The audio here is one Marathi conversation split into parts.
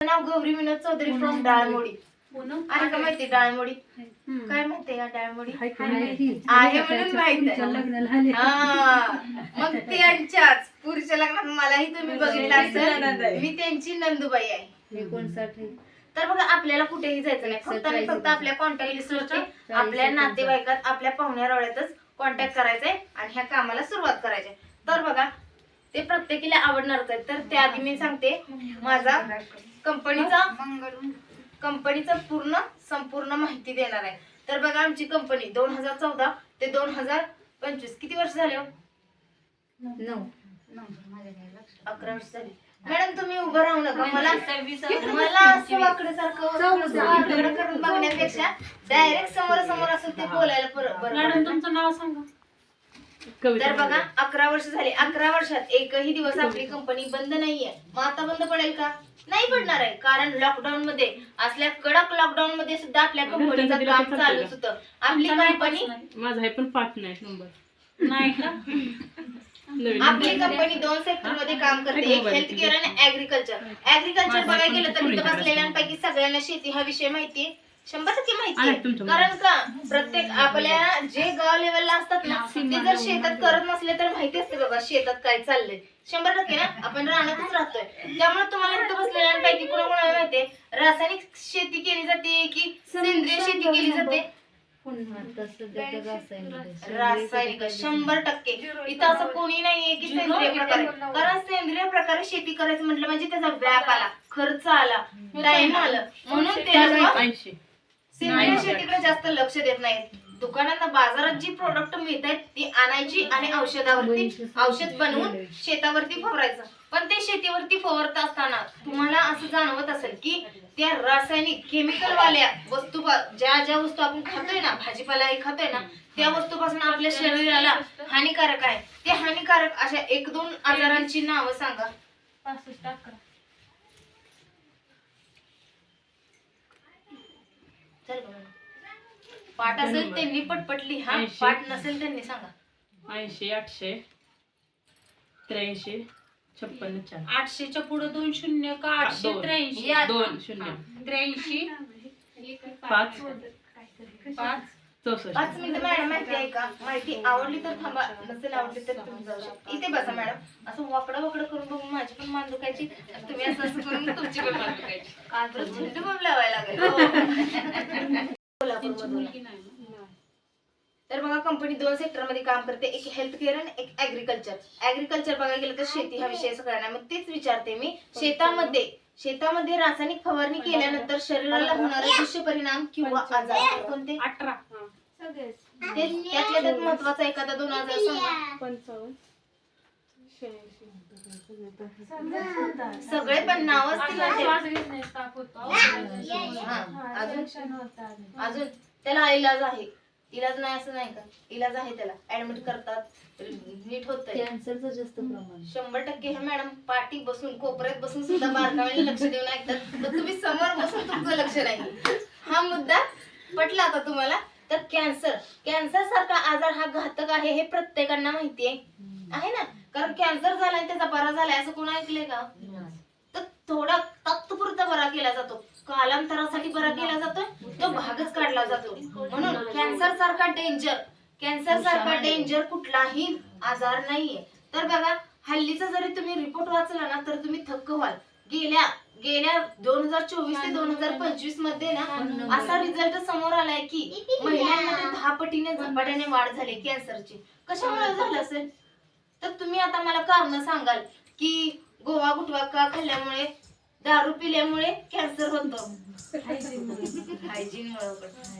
नाव गौरी विनोद चौधरी फ्रॉम डाळमोडी. आहे का माहिती डाळमोडी? काय माहिती का डाळमोडी? आहे म्हणून माहीत. हा. मग त्यांच्याच पुढच्या लग्नात मलाही तुम्ही बघितलं असेल. मी त्यांची नंदुबाई आहे. एकोणसाठ आहे. तर बघा आपल्याला कुठेही जायचं नाही. फक्त आणि फक्त आपल्या कॉन्टॅक्ट लिस्टवरती आपल्या नातेवाईकात आपल्या पाहुण्या रावळ्यातच कॉन्टॅक्ट करायचंय आणि ह्या कामाला सुरुवात करायची तर बघा ते प्रत्येकीला आवडणारच आहे तर त्याआधी मी सांगते. माझा कंपनीचा कंपनीचा पूर्ण संपूर्ण माहिती देणार आहे. तर बघा आमची कंपनी दोन हजार चौदा ते दोन हजार पंचवीस. किती वर्ष झाले हो? नऊ. अकरा वर्ष झाली. मॅडम तुम्ही उभं राहू नका. मला मला असं वाकडं सारखं बघण्यापेक्षा डायरेक्ट समोर समोर असं ते बोलायला बरं मॅडम. तुमचं नाव सांगा. तर बघा अकरा वर्ष झाली. अकरा वर्षात एकही दिवस आपली कंपनी बंद नाहीये. मग आता बंद पडेल का? नाही पडणार आहे. कारण लॉकडाऊन मध्ये असल्या कडक लॉकडाऊन मध्ये सुद्धा आपल्या कंपनीचं काम चालूच होतं. आपली कंपनी माझा आहे पण पाठ नाही नंबर. नाही आपली कंपनी दोन सेक्टरमध्ये काम करते. एक हेल्थ केअर आणि ऍग्रिकल्चर ऍग्रिकल्चर बघायला गेलं तर बसलेल्यांपैकी सगळ्यांना शेती हा विषय माहितीये. शंभर टक्के माहिती कारण का प्रत्येक आपल्या जे गाव लेवलला असतात ना ते जर शेतात करत नसले तर माहिती असते बाबा शेतात काय चाललंय. शंभर टक्के ना आपण रानातच राहतोय. त्यामुळे तुम्हाला इथं बसलेल्यांपैकी कुणा कुणाला माहितीये रासायनिक शेती केली जाते की सेंद्रिय शेती केली जाते. रासायनिक शंभर टक्के. इथं असं कोणी नाहीये की सेंद्रिय प्रकारे कारण सेंद्रिय प्रकारे शेती करायचं म्हटलं म्हणजे त्याचा व्याप आला खर्च आला टाइम आलं. म्हणून ते सेंद्रिय शेतीकडे जास्त लक्ष देत नाहीत. दुकानांना बाजारात जी प्रोडक्ट मिळत आहेत ती आणायची आणि औषधावरती औषध बनवून शेतावरती फवारायचं पण ते शेतीवरती फवारत असताना तुम्हाला असं जाणवत असेल की त्या रासायनिक केमिकल वाल्या वस्तू ज्या ज्या वस्तू आपण खातोय ना भाजीपालाही खातोय ना त्या वस्तूपासून आपल्या शरीराला हानिकारक आहे. ते हानिकारक अशा एक दोन आजारांची नावं सांगा. पासष्ट अकरा चल बघा. पाठ असेल त्यांनी पटपटली. हा ऐंशी. पाठ नसेल त्यांनी सांगा. ऐंशी आठशे. त्र्याऐंशी छप्पन्न चार. आठशेच्या पुढे दोन शून्य का आठशे दोन. त्र्याऐंशी? या. दोन शून्य. त्र्याऐंशी. पाच. पाच. चौसष्ट पाच मिनिटं मॅडम माहिती आहे का? माहिती आवडली तर थांबा. नसेल आवडली तर तुम्ही जाऊ शकता. इथे बसा मॅडम. असं वाकडं वाकडं करून बघून माझी पण मान दुखायची तुम्ही असं असं करून तुमची पण मान दुखायची झेंडू बम लावायला लागेल. हो. तर बघा कंपनी दोन सेक्टरमध्ये काम करते. एक हेल्थ केअर आणि एक ऍग्रिकल्चर ऍग्रिकल्चर बघायला गेलं तर शेती हा विषय सगळ्यांना. मग तेच विचारते मी. शेतामध्ये शेतामध्ये रासायनिक फवारणी केल्यानंतर शरीराला होणारे दुष्परिणाम किंवा आजार. कोणते? अठरा. ते त्यातल्या त्यात महत्त्वाचा एखादा दोन सांगा. सगळे पण नाव असतील ना ते. होतो. हा, अजून अजून. त्याला इलाज आहे. इलाज नाही असं नाही का? इलाज आहे त्याला. ऍडमिट करतात. नीट कॅन्सरचं जास्त प्रमाण. शंभर टक्के हे मॅडम पाठी बसून कोपऱ्यात बसून सुद्धा बारकाव्याने लक्ष देऊन ऐकतात तुम्ही समोर बसून तुमचं लक्ष नाही. हा मुद्दा पटला आता तुम्हाला? तर कॅन्सर कॅन्सर सारखा आजार हा घातक आहे हे प्रत्येकांना माहिती आहे ना? कारण कॅन्सर झाला आणि त्याचा बरा झालाय असं कोण ऐकलंय का? तर थोडा तात्पुरता बरा केला जातो. कालांतरासाठी बरा केला जातो तो भागच काढला जातो. म्हणून कॅन्सर सारखा डेंजर कॅन्सर सारखा डेंजर कुठलाही आजार नाहीये. तर बघा हल्लीचा जरी तुम्ही रिपोर्ट वाचला ना तर तुम्ही थक्क व्हाल. गेल्या गेल्या दोन हजार चोवीस ते दोन हजार पंचवीसमध्ये ना असा रिझल्ट समोर आलाय की महिलांमध्ये दहा पटीने झपाट्याने वाढ झाली कॅन्सरची कशामुळे झालं असेल? तर तुम्ही आता मला कारण सांगाल की गोवा गुटवा का खाल्ल्यामुळे दारू पिल्यामुळे कॅन्सर होतं? हायजीन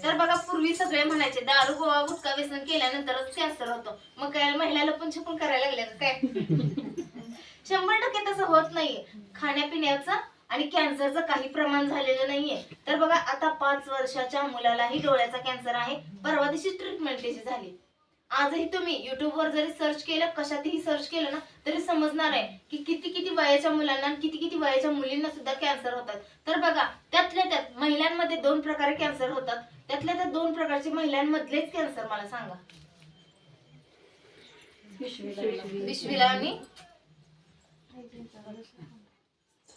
तर बघा पूर्वी सगळे म्हणायचे दारू गोवा गुटखा व्यसन केल्यानंतरच कॅन्सर होतं. मग काय महिलाला पण छपून करायला लागल्या का काय? शंभर टक्के तसं होत नाहीये. खाण्यापिण्याचं आणि कॅन्सरचं काही प्रमाण झालेलं नाहीये. तर बघा आता पाच वर्षाच्या मुलालाही डोळ्याचा कॅन्सर आहे. परवा दिवशी ट्रीटमेंट त्याची झाली. आजही तुम्ही YouTube वर जरी सर्च केलं कशातही सर्च केलं ना तरी समजणार आहे की किती किती वयाच्या मुलांना आणि किती किती वयाच्या मुलींना सुद्धा कॅन्सर होतात. तर बघा त्यातल्या त्यात महिलांमध्ये दोन प्रकारे कॅन्सर होतात. त्यातल्या त्यात दोन प्रकारचे महिलांमधलेच कॅन्सर मला सांगा. पिशवीला आणि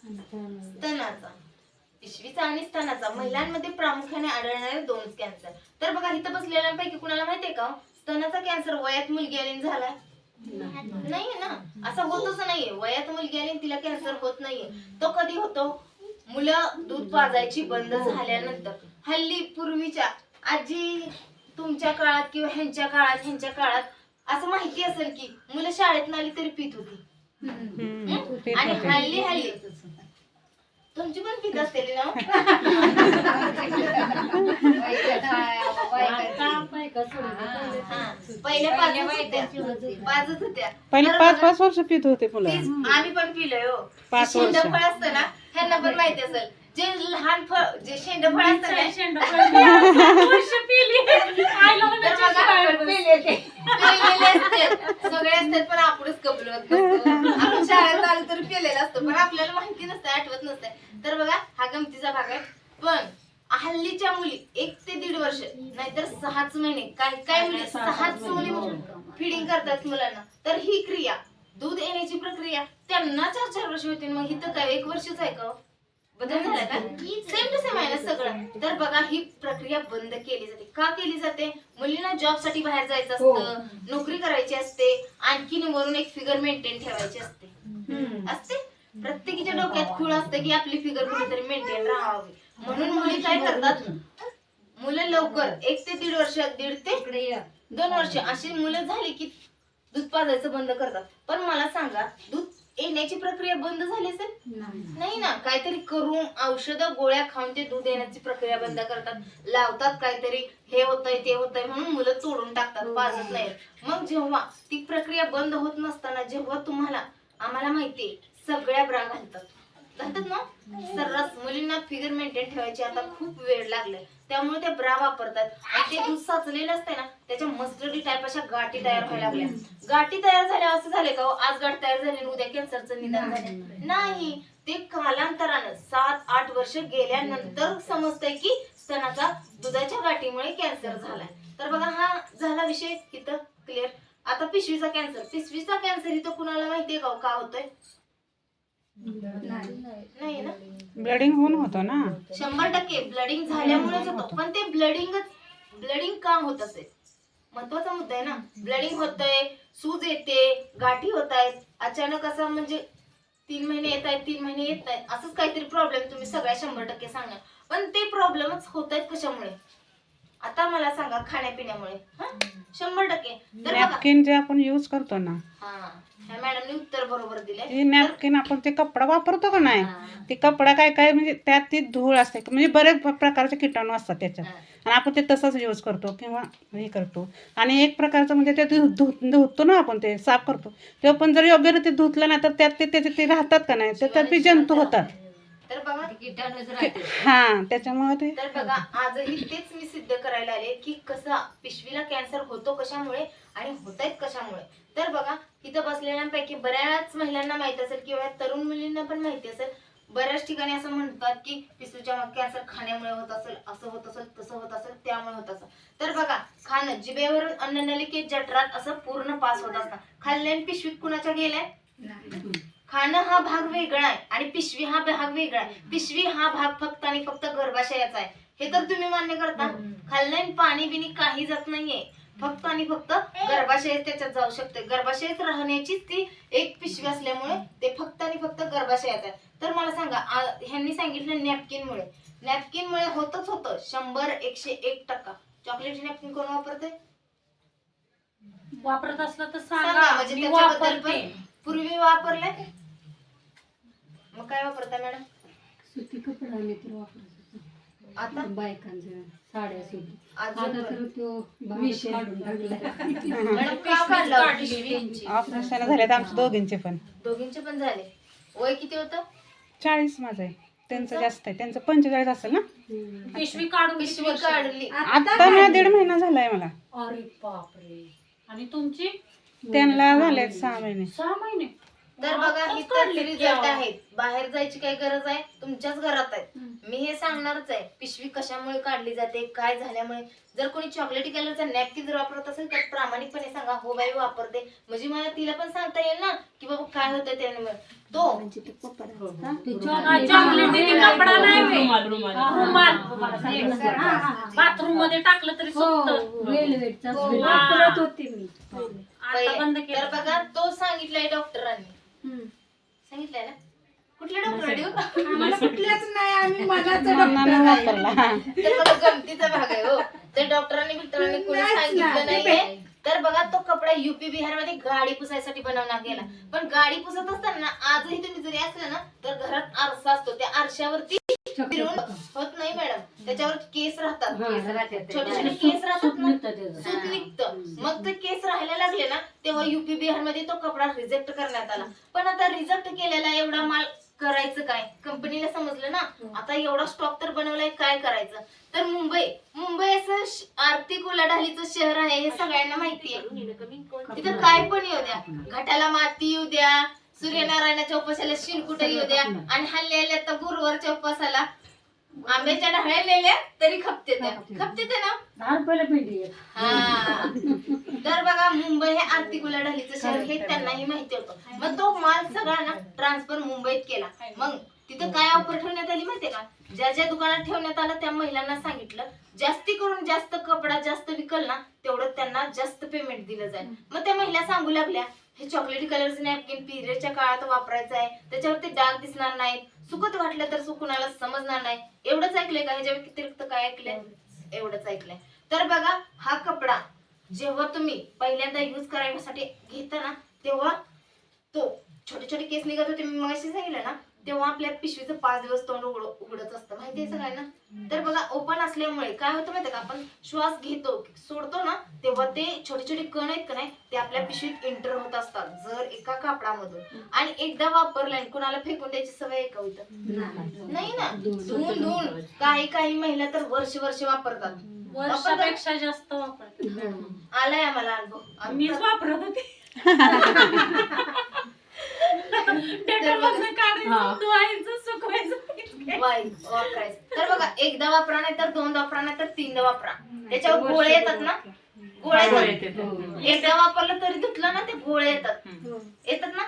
स्तनाचा. पिशवीचा आणि स्तनाचा. महिलांमध्ये प्रामुख्याने आढळणारे दोन कॅन्सर तर बघा इथं बसलेल्यांपैकी कुणाला माहितीये का? स्तनाचा कॅन्सर वयात मुलगी आली झालाय नाहीये ना? असं होतच नाहीये. वयात मुलगी आली तिला कॅन्सर होत नाहीये. तो कधी होतो? मुलं दूध पाजायची बंद झाल्यानंतर. हल्ली पूर्वीच्या आजी तुमच्या काळात किंवा ह्यांच्या काळात ह्यांच्या काळात असं माहिती असेल की मुलं शाळेत आली तरी पित होती? आणि हल्ली हल्ली. तुमची पण ना? हा. पहिले पाचच होत्या. पाचच होत्या. पहिले तर पाच पाच वर्ष पित होते मुलं. आम्ही पण पिलोय हो. पाच वर्ष. शेंडफळ असतं ना ह्यांना पण माहिती असेल. जे लहान फळ जे शेंडफळ असतं ना असतात. सगळे असतात पण आपणच कपलवत नसतो आपण शाळेत पिलेलं असतं पण आपल्याला माहिती नसतं आठवत नसतं. तर बघा हा गमतीचा भाग आहे. पण हल्लीच्या मुली एक ते दीड वर्ष नाहीतर सहाच महिने काय काय मुली? सहाच मुली. फिडिंग करतात मुलांना. तर ही क्रिया दूध येण्याची प्रक्रिया त्यांना चार चार वर्ष होती मग इथं काय एक वर्षच आहे का हो? बदल झाला का सेम टू सेम आहे ना सगळं. तर बघा ही प्रक्रिया बंद केली जाते. का केली जाते? मुलींना जॉबसाठी बाहेर जायचं असतं नोकरी करायची असते आणखीन वरून एक फिगर मेंटेन ठेवायची असते. असते? प्रत्येकीच्या डोक्यात खूळ असते की आपली फिगर कुठेतरी मेंटेन राहावी. म्हणून मुली काय करतात? मुलं लवकर एक ते दीड वर्ष दीड ते दोन वर्ष अशी मुलं झाली की दूध पाजायचं बंद करतात. पण मला सांगा दूध येण्याची प्रक्रिया बंद झाली असेल? नाही. ना. काहीतरी करून औषधं गोळ्या खाऊन ते दूध येण्याची प्रक्रिया बंद करतात. लावतात काहीतरी. हे होतंय ते होतंय म्हणून मुलं तोडून टाकतात पाजत नाहीत. मग जेव्हा ती प्रक्रिया बंद होत नसताना जेव्हा तुम्हाला आम्हाला माहितीये सगळ्या ब्रा घालतात. घालतात ना? सर्रास मुलींना फिगर मेंटेन ठेवायची आता खूप वेळ लागलाय. त्यामुळे ते ब्रा वापरतात. आणि ते दूध साचलेलं असते ना त्याच्या मस्टर्डी टाईप अशा गाठी तयार व्हायला लागल्या. गाठी तयार झाल्या असं झाले का हो? आज गाठ तयार झाली उद्या कॅन्सरचं निदान झालं नाही ते कालांतरानं सात आठ वर्ष गेल्यानंतर समजतंय की स्तनाचा दुधाच्या गाठीमुळे कॅन्सर झालाय. तर बघा हा झाला विषय इथं क्लिअर आता पिशवीचा कॅन्सर. पिशवीचा कॅन्सर इथं कुणाला माहितीये का हो? का होतोय? नाही. ना ब्लडिंग होऊन होतं ना? शंभर टक्के. ब्लडिंग झाल्यामुळेच होतं. पण ते ब्लडिंगच ब्लडिंग का होत असेल? महत्त्वाचा मुद्दा आहे ना. ब्लडिंग होतंय सूज येते गाठी होत आहेत. अचानक असं म्हणजे तीन महिने येत आहेत तीन महिने येत नाहीत असंच काहीतरी प्रॉब्लेम तुम्ही सगळ्या शंभर टक्के सांगा पण ते प्रॉब्लेमच होत आहेत कशामुळे? आता मला सांगा खाण्यापिण्यामुळे हं? शंभर टक्के. तर बघा. नॅपकिन जे आपण यूज करतो ना हा ह्या मॅडमने उत्तर बरोबर दिले ते नॅपकिन आपण ते कपडा वापरतो का नाही? ते कपडा काय काय म्हणजे त्यात ती धूळ असते म्हणजे बरेच प्रकारचे किटाणू असतात त्याच्यात. आणि आपण ते तसंच यूज करतो किंवा हे करतो. आणि एक प्रकारचं म्हणजे ते धु- धु- धुतो ना आपण ते साफ करतो. ते पण जर योग्य रीती धुतलं ना तर त्यात ते त्याचे ते राहतात का नाही? तर त्यात बी जंतू होतात. तर बघा हा त्याच्यामुळे ते तर बघा आजही तेच मी सिद्ध करायला आले की कसा पिशवीला कॅन्सर होतो कशामुळे आणि होत आहेत कशामुळे. तर बघा इथं बसलेल्यांपैकी बऱ्याच महिलांना माहीत असेल किंवा तरुण मुलींना पण माहिती असेल. बऱ्याच ठिकाणी असं म्हणतात की पिशवीच्या कॅन्सर खाण्यामुळे होत असेल असं होत असेल तसं होत असेल त्यामुळे होत असेल. तर बघा खाणं जिभेवरून अन्ननलिकेत जठरात असं पूर्ण पास होत असतं. खाल्ल्याने पिशवीत कुणाच्या गेलाय? खाणं हा भाग वेगळा आहे आणि पिशवी हा भाग वेगळा आहे. पिशवी हा भाग फक्त आणि फक्त गर्भाशयाचा आहे. हे तर तुम्ही मान्य करता. खाल्ल्याने पाणी बिनी काही जात नाहीये. फक्त आणि फक्त गर्भाशय त्याच्यात जाऊ शकते. गर्भाशयात राहण्याचीच ती एक पिशवी असल्यामुळे ते फक्त आणि फक्त गर्भाशयात आहे. तर मला सांगा ह्यांनी सांगितलं नॅपकिन मुळे नॅपकिन मुळे होतच होतं. शंभर एकशे एक टक्का. चॉकलेट नॅपकिन कोण वापरते वापरत असलं तर सांगा. म्हणजे त्याच्याबद्दल पूर्वी वापरले मग काय वापरता मॅडम? सुती कपडा आम्ही तर वापरत होतो. आता? बायकांच्या साड्या सुद्धा आता अजून तर तो भागच काढून टाकला मॅडम का काढला? पिशवी? ऑपरेशन झाले तर आमच्या दोघींचे पण. दोघींचे पण झाले. वय किती होतं? चाळीस माझं आहे. त्यांचं जास्त आहे. त्यांचं पंचेचाळीस असेल ना? पिशवी काढून किती पिशवी वर्ष? काढली. आता मला दीड महिना झालाय मला. अरे बापरे. आणि तुमची? त्यांना झाले सहा महिने. सहा महिने? तर बघा ही काढली रिझल्ट. आहेत. बाहेर जायची काही गरज आहे? तुमच्याच घरात आहे मी हे सांगणारच आहे. पिशवी कशामुळे काढली जाते? काय झाल्यामुळे? जर कोणी चॉकलेटी कलरचा नॅपकिन जर वापरत असेल तर प्रामाणिकपणे सांगा हो बाई वापरते. म्हणजे मला तिला पण सांगता येईल ना की बाबा काय होतं त्यामुळे. तो म्हणजे तो हा. रुमाल रुमाल. बाथरूममध्ये टाकलं तरी हो सुटतं वेलवेटचा हो. वापरत होते मी. आता बंद तर बघा तो सांगितलाय डॉक्टरांनी. सांगितलंय ना? कुठल्या डॉक्टरांनी? आम्हाला कुठल्याच नाही आम्ही मनाचं मनानं डॉक्टर आहे. वापरला. तर बघा गमतीचा भाग आहे हो. तर डॉक्टरांनी बिक्टरांनी कोणी नाहीच ना, सांगितलं ते नाहीये तर बघा तो कपडा युपी बिहारमध्ये गाडी पुसायसाठी बनवण्यात गेला. पण गाडी पुसत असताना आजही तुम्ही जरी असलं ना तर घरात आरसा असतो. त्या आरशावरती फिरून होत. नाही मॅडम. त्याच्यावर केस राहतात. हा, छोटे छोटे केस राहतात ना. सूत निघतं मग ते केस राहायला लागले ना तेव्हा युपी बिहारमध्ये तो कपडा रिजेक्ट करण्यात आला. पण आता रिजेक्ट केलेला एवढा माल करायचं काय? कंपनीला समजलं ना? आता एवढा स्टॉक तर बनवलाय काय करायचं? तर मुंबई. मुंबई असं आर्थिक उलाढालीचं शहर आहे हे सगळ्यांना माहिती आहे. तिथं काय पण येऊ द्या. घाटाला माती येऊ द्या सूर्यनारायणाच्या उपासाला शिनकुट येऊ द्या? आणि हल्ली आल्या आता गुरुवारच्या उपासाला आंब्याच्या ढाळ्या नेल्या तरी खपते त्या. खपते. त्या ना? दहा रुपयाला पेंडी आहे. हा. तर बघा मुंबई हे आर्थिक उलाढालीचं शहर हे त्यांनाही माहिती होतं. मग तो माल सगळा ना ट्रान्सफर मुंबईत केला. मग तिथे काय ऑफर ठेवण्यात आली माहितीये का? ज्या ज्या दुकानात ठेवण्यात आलं त्या महिलांना सांगितलं जास्ती करून जास्त कपडा जास्त विकल ना तेवढं त्यांना जास्त पेमेंट दिलं जाईल. मग त्या महिला सांगू लागल्या हे चॉकलेटी कलरचे नॅपकिन पिरियडच्या काळात वापरायचं आहे त्याच्यावरती डाग दिसणार नाहीत सुकत वाटलं तर सुकुणाला समजणार नाही. एवढंच ऐकलंय का? ह्याच्या व्यतिरिक्त काय ऐकलंय? एवढंच ऐकलंय. तर बघा हा कपडा जेव्हा तुम्ही पहिल्यांदा युज करायसाठी घेता ना तेव्हा तो छोटे छोटे केस निघत होते. मी मगाशी सांगितलं ना तेव्हा आपल्या पिशवीचं पाच दिवस तोंड उघड उघडत असतं. माहिती आहे सगळ्यांना? तर बघा ओपन असल्यामुळे काय होतं माहितीये का? आपण श्वास घेतो सोडतो ना तेव्हा ते छोटे छोटे कण आहेत का नाही ते आपल्या पिशवीत एंटर होत असतात जर एका कापडामधून. आणि एकदा वापरलं आणि कुणाला फेकून द्यायची सवय आहे का होतं नाही. ना? धुवून धुवून काही काही महिला तर वर्ष वर्ष वापरतात. वर्षापेक्षा जास्त वापरते आलाय आम्हाला अनुभव. मीच वापरत होते. वाई- वापरायचं तर बघा एकदा वापरा नाही तर दोनदा वापरा नाही तर तीनदा वापरा. त्याच्यावर गोळे येतात ना? गोळे गोळे येतात. येतात. एकदा वापरलं तरी धुतलं ना ते गोळे येतात. येतात ना?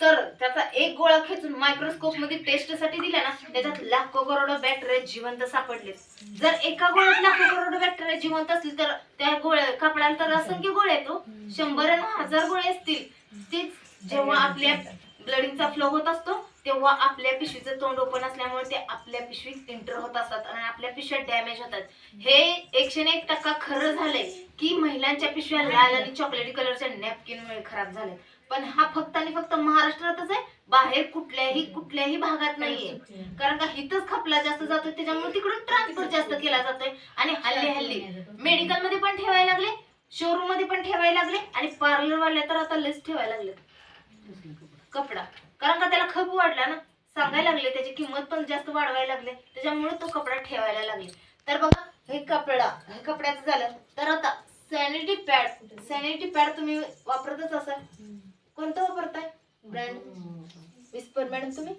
तर त्याचा एक गोळा खेचून मायक्रोस्कोपमध्ये टेस्टसाठी दिला ना त्याच्यात लाखो करोडो बॅक्टेरिया जिवंत सापडले. जर एका गोळ्यात लाखो करोडो बॅक्टेरिया जिवंत असतील तर त्या गोळ्या कपड्याला तर असंख्य गोळे येतो. शंभर आणि हजार गोळे असतील. तेच जेव्हा आपल्या ब्लडिंगचा फ्लो होत असतो तेव्हा आपल्या पिशवीचं तोंड ओपन असल्यामुळे ते आपल्या पिशवीत एंटर होत असतात आणि आपल्या पिशव्या डॅमेज होतात. हे एकशे एक टक्का खरं झालंय की महिलांच्या पिशव्या लाल आणि चॉकलेटी कलरच्या नॅपकिन मुळे खराब झाले. पण हा फक्त आणि फक्त महाराष्ट्रातच आहे बाहेर कुठल्याही कुठल्याही भागात नाहीये. कारण का हिथच खपला जास्त जातोय त्याच्यामुळे तिकडून ट्रान्सफर जास्त केला जातोय. आणि हल्ली हल्ली मेडिकलमध्ये पण ठेवायला लागले शोरूममध्ये पण ठेवायला लागले आणि पार्लर वाले तर आता लस ठेवायला लागले कपडा. कारण का त्याला खप वाढला ना? सांगायला लागले त्याची किंमत पण जास्त वाढवायला लागले. त्याच्यामुळे तो कपडा ठेवायला लागले. तर बघा हे कपडा हे कपड्याचं झालं. तर आता सॅनिटरी पॅड सॅनिटरी पॅड तुम्ही वापरतच असाल. कोणतं वापरताय? ब्रँड विस्पर मॅडम तुम्ही?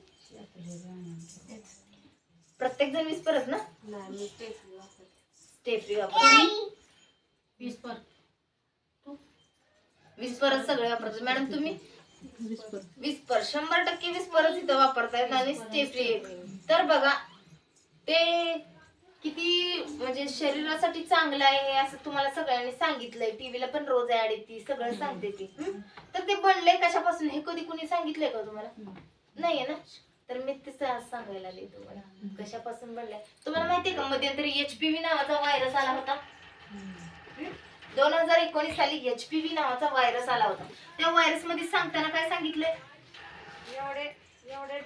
प्रत्येक जण विस्परच ना स्टेफ्री वापरतो. विस्पर विस्परच सगळे वापरतात मॅडम तुम्ही? विस्पर. शंभर टक्के विस्परच इथं वापरतायत आणि स्टेफ्री तर बघा ते किती म्हणजे शरीरासाठी चांगलं आहे हे असं तुम्हाला सगळ्यांनी सांगितलंय. टीव्हीला पण रोज ऍड येते सगळं सांगते ती. हं? तर ते बनले कशापासून? हे कधी कुणी सांगितलंय का तुम्हाला? नाहीये ना? तर मी ते सांगायला आले तुम्हाला. कशापासून बनलंय? तुम्हाला माहितीये का मध्यंतरी एचपीव्ही नावाचा व्हायरस आला होता? दोन हजार एकोणीस साली एचपीव्ही नावाचा व्हायरस आला होता. त्या व्हायरसमध्ये सांगताना काय सांगितलंय?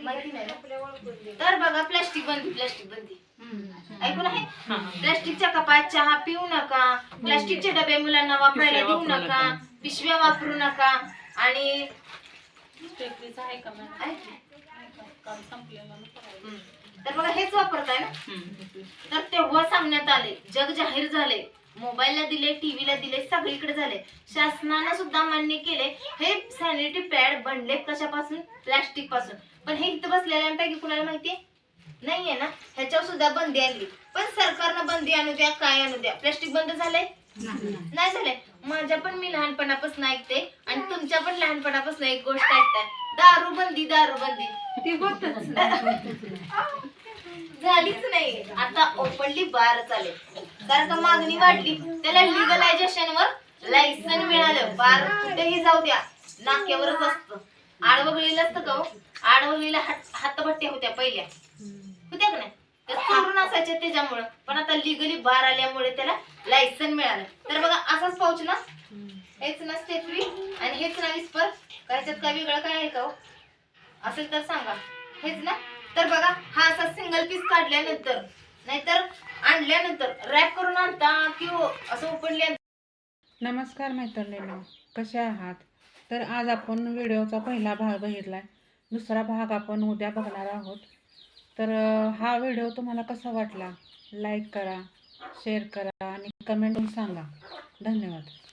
माहिती नाही ना? तर बघा प्लास्टिक बंदी प्लास्टिक बंदी. ऐकून आहे? प्लास्टिकच्या कपात चहा पिऊ नका प्लास्टिकचे डबे मुलांना वापरायला देऊ नका. पिशव्या वापरू नका आणि. तर बघा हेच वापरताय ना. तर तेव्हा सांगण्यात आले जग जाहीर झाले. मोबाईलला दिले टीव्हीला दिले सगळीकडे झाले. शासनानं सुद्धा मान्य केले हे सॅनिटरी पॅड बनले कशापासून? प्लास्टिकपासून पण हे इथं बसलेल्यांपैकी कुणाला माहितीये? नाहीये ना? ह्याच्यावर सुद्धा बंदी आणली. पण सरकारनं बंदी आणू द्या काय आणू द्या? प्लास्टिक बंद झालंय? नाही झालंय. माझ्या पण मी लहानपणापासून ऐकते आणि तुमच्या पण लहानपणापासून एक गोष्ट ऐकताय दारू बंदी दारू बंदी. ते नाही. झालीच नाही. आता ओपनली बार चालेल. कारण का मागणी वाढली. त्याला लिगलायझेशन वर लायसन मिळालं. बार कुठेही जाऊ द्या. नाक्यावरच असत. आडवगळीला असतं का हो? आडवगळीला हात हातभट्ट्या होत्या पहिल्या. होत्या का नाही? चोरून असायच्या त्याच्यामुळं. पण आता लिगली बार आल्यामुळे त्याला लायसन मिळालं. तर बघा असाच पाऊच ना? हेच ना स्टेफरी आणि हेच ना विस्पर का ह्याच्यात काय वेगळं काय आहे का हो? असेल तर सांगा. हेच ना? तर बघा हा असा सिंगल पीस काढल्यानंतर नाहीतर आणल्यानंतर रॅप करून आणता किंवा असं ओपनली नमस्कार मैत्रिणींनो कशा आहात? तर आज आपण व्हिडिओचा पहिला भाग बघितला दुसरा भाग आपण उद्या बघणार आहोत. तर हा व्हिडिओ तुम्हाला कसा वाटला? लाईक करा शेअर करा आणि कमेंट सांगा. धन्यवाद.